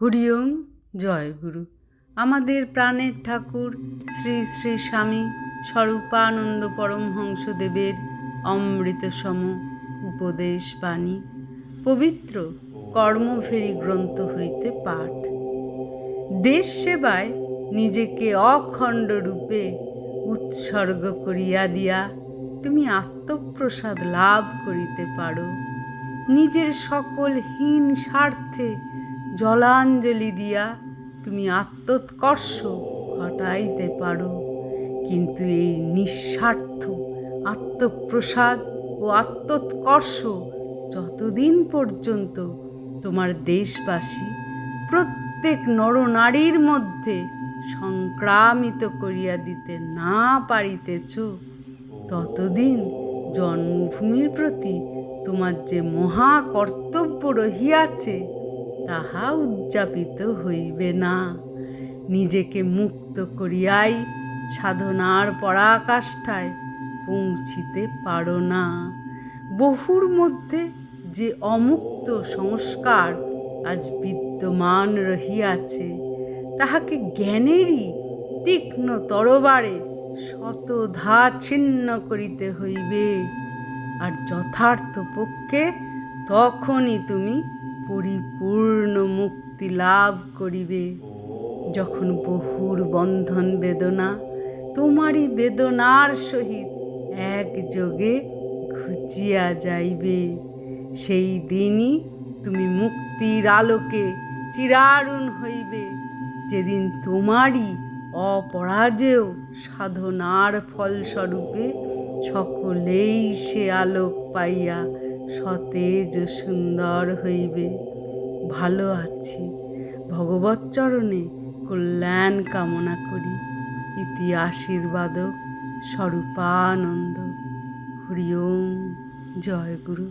হরিওম জয়গুরু আমাদের প্রাণের ঠাকুর শ্রী শ্রী স্বামী স্বরূপানন্দ পরমহংসদেবের অমৃতসম উপদেশ বাণী। পবিত্র কর্মফেরি গ্রন্থ হইতে পাঠ। দেশ সেবায় নিজেকে অখণ্ড রূপে উৎসর্গ করিয়া দিয়া তুমি আত্মপ্রসাদ লাভ করিতে পারো। নিজের সকল হীন স্বার্থে জলাঞ্জলি দিয়া তুমি আত্মোৎকর্ষ ঘটাইতে পারো। কিন্তু এই নিঃস্বার্থ আত্মপ্রসাদ ও আত্মোৎকর্ষ যতদিন পর্যন্ত তোমার দেশবাসী প্রত্যেক নরনারীর মধ্যে সংক্রামিত করিয়া দিতে না পারিতেছ, ততদিন জন্মভূমির প্রতি তোমার যে মহা কর্তব্য রহিয়াছে তাহা উদযাপিত হইবে না। নিজেকে মুক্ত করিয়াই সাধনার পরাকাষ্ঠায় পৌঁছিতে পারো না। বহুর মধ্যে যে অমুক্ত সংস্কার আজ বিদ্যমান রহিয়াছে, তাহাকে জ্ঞানেরই তীক্ষ্ণ তরবারে শতধা ছিন্ন করিতে হইবে। আর যথার্থ পক্ষে তখনই তুমি পরিপূর্ণ মুক্তি লাভ করিবে। যখন বহুর বন্ধন বেদনা, তোমারই বেদনার সহিত একযোগে ঘুচিয়া যাইবে। সেই দিনই তুমি মুক্তির আলোকে চিরারুণ হইবে। যেদিন তোমারই অপরাজেয় সাধনার ফলস্বরূপে সকলেই সে আলোক পাইয়া সতেজ ও সুন্দর হইবে। ভালো আছি। ভগবত চরণে কল্যাণ কামনা করি। ইতি আশীর্বাদক স্বরূপানন্দ। হরি ওম। জয় গুরু।